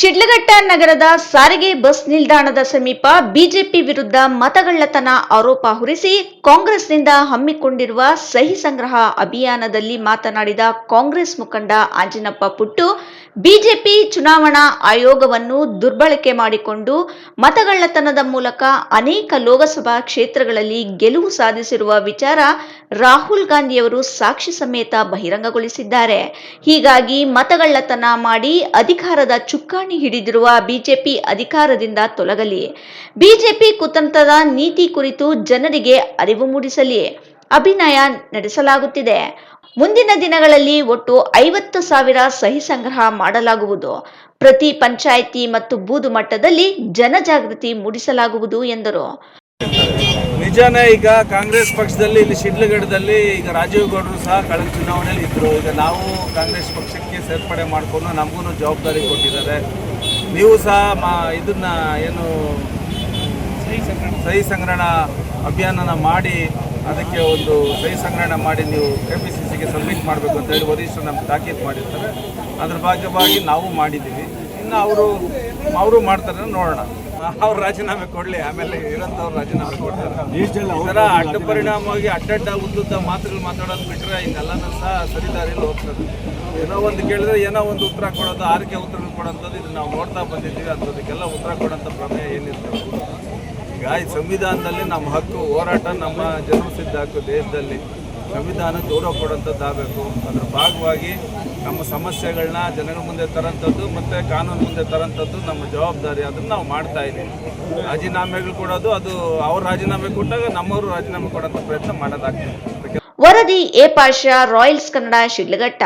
ಶಿಡ್ಲಘಟ್ಟ ನಗರದ ಸಾರಿಗೆ ಬಸ್ ನಿಲ್ದಾಣದ ಸಮೀಪ ಬಿಜೆಪಿ ವಿರುದ್ಧ ಮತಗಳ್ಳತನ ಆರೋಪ ಹೊರಿಸಿ ಕಾಂಗ್ರೆಸ್ನಿಂದ ಹಮ್ಮಿಕೊಂಡಿರುವ ಸಹಿ ಸಂಗ್ರಹ ಅಭಿಯಾನದಲ್ಲಿ ಮಾತನಾಡಿದ ಕಾಂಗ್ರೆಸ್ ಮುಖಂಡ ಆಂಜಿನಪ್ಪ ಪುಟ್ಟು, ಬಿಜೆಪಿ ಚುನಾವಣಾ ಆಯೋಗವನ್ನು ದುರ್ಬಳಕೆ ಮಾಡಿಕೊಂಡು ಮತಗಳ್ಳತನದ ಮೂಲಕ ಅನೇಕ ಲೋಕಸಭಾ ಕ್ಷೇತ್ರಗಳಲ್ಲಿ ಗೆಲುವು ಸಾಧಿಸಿರುವ ವಿಚಾರ ರಾಹುಲ್ ಗಾಂಧಿಯವರು ಸಾಕ್ಷಿ ಸಮೇತ ಬಹಿರಂಗಗೊಳಿಸಿದ್ದಾರೆ. ಹೀಗಾಗಿ ಮತಗಳ್ಳತನ ಮಾಡಿ ಅಧಿಕಾರದ ಚುಕ್ಕಾಣಿ ಹಿಡಿದಿರುವ ಬಿಜೆಪಿ ಅಧಿಕಾರದಿಂದ ತೊಲಗಲಿ ಬಿಜೆಪಿ ಕುತಂತ್ರದ ನೀತಿ ಕುರಿತು ಜನರಿಗೆ ಅರಿವು ಮೂಡಿಸಲಿ ಅಭಿನಯ ನಡೆಸಲಾಗುತ್ತಿದೆ. ಮುಂದಿನ ದಿನಗಳಲ್ಲಿ ಒಟ್ಟು ಐವತ್ತು ಸಾವಿರ ಸಹಿ ಸಂಗ್ರಹ ಮಾಡಲಾಗುವುದು. ಪ್ರತಿ ಪಂಚಾಯಿತಿ ಮತ್ತು ಬೂದು ಮಟ್ಟದಲ್ಲಿ ಜನಜಾಗೃತಿ ಮೂಡಿಸಲಾಗುವುದು ಎಂದರು. ನಿಜಾನೇ ಈಗ ಕಾಂಗ್ರೆಸ್ ಪಕ್ಷದಲ್ಲಿ ಇಲ್ಲಿ ಶಿಡ್ಲಘಡದಲ್ಲಿ ಈಗ ರಾಜೀವ್ ಗೌಡರು ಸಹ ಕಳೆದ ಚುನಾವಣೆಯಲ್ಲಿ ಇದ್ದರು ಈಗ ನಾವು ಕಾಂಗ್ರೆಸ್ ಪಕ್ಷಕ್ಕೆ ಸೇರ್ಪಡೆ ಮಾಡಿಕೊಂಡು ನಮಗೂ ಜವಾಬ್ದಾರಿ ಕೊಟ್ಟಿದ್ದಾರೆ. ನೀವು ಸಹ ಮಾ ಇದನ್ನ ಏನು ಸಹಿ ಸಂಗ್ರಹಣ ಅಭಿಯಾನನ ಮಾಡಿ ಅದಕ್ಕೆ ಒಂದು ಸಹಿ ಸಂಗ್ರಹಣ ಮಾಡಿ ನೀವು ಕೆ ಪಿ ಸಿ ಸಿಗೆ ಸಬ್ಮಿಟ್ ಮಾಡಬೇಕು ಅಂತ ಹೇಳಿ ವರಿಷ್ಠರು ನಮ್ಗೆ ತಾಕೀತು ಮಾಡಿರ್ತಾರೆ. ಅದ್ರ ಭಾಗವಾಗಿ ನಾವು ಮಾಡಿದ್ದೀವಿ. ಇನ್ನು ಅವರು ಅವರು ಮಾಡ್ತಾರೆ ನೋಡೋಣ. ಅವ್ರು ರಾಜೀನಾಮೆ ಕೊಡಲಿ ಆಮೇಲೆ ಇರೋಂಥವ್ರು ರಾಜೀನಾಮೆ ಕೊಡ್ತಾರೆ. ಅಡ್ಡ ಪರಿಣಾಮವಾಗಿ ಅಡ್ಡಡ್ಡ ಉದ್ದುದ್ದ ಮಾತುಗಳು ಮಾತಾಡೋದು ಬಿಟ್ಟರೆ ಇನ್ನೆಲ್ಲನೂ ಸಹ ಸರಿದಾರಿಯಲ್ಲಿ ಹೋಗ್ತದೆ. ಏನೋ ಒಂದು ಕೇಳಿದ್ರೆ ಏನೋ ಒಂದು ಉತ್ತರ ಕೊಡೋದು ಆರಕ್ಕೆ ಉತ್ತರ ಕೊಡೋಂಥದ್ದು ಇದು ನಾವು ನೋಡ್ತಾ ಬಂದಿದ್ದೀವಿ ಅಂಥದಕ್ಕೆಲ್ಲ ಉತ್ತರ ಕೊಡೋಂಥ ಪ್ರಮೇಯ ಏನಿರ್ತದೆ ಈಗ ಈ ಸಂವಿಧಾನದಲ್ಲಿ ನಮ್ಮ ಹಕ್ಕು ಹೋರಾಟ ನಮ್ಮ ಜನ್ಮಸಿದ್ಧ ಹಕ್ಕು ದೇಶದಲ್ಲಿ. ಸಂವಿಧಾನ ಗೌರವ ಕೊಡೋಂಥದ್ದಾಗಬೇಕು ಅದರ ಭಾಗವಾಗಿ ನಮ್ಮ ಸಮಸ್ಯೆಗಳನ್ನ ಜನಗಳ ಮುಂದೆ ತರೋಂಥದ್ದು ಮತ್ತು ಕಾನೂನು ಮುಂದೆ ತರೋಂಥದ್ದು ನಮ್ಮ ಜವಾಬ್ದಾರಿ. ಅದನ್ನು ನಾವು ಮಾಡ್ತಾ ಇದ್ದೀವಿ. ರಾಜೀನಾಮೆಗಳು ಕೊಡೋದು ಅದು ಅವ್ರ ರಾಜೀನಾಮೆ ಕೊಟ್ಟಾಗ ನಮ್ಮವರು ರಾಜೀನಾಮೆ ಕೊಡೋಂಥ ಪ್ರಯತ್ನ ಮಾಡೋದಾಗ್ತದೆ. ವರದಿ ಎ ರಾಯಲ್ಸ್ ಕನ್ನಡ, ಶಿಡ್ಲಘಟ್ಟ.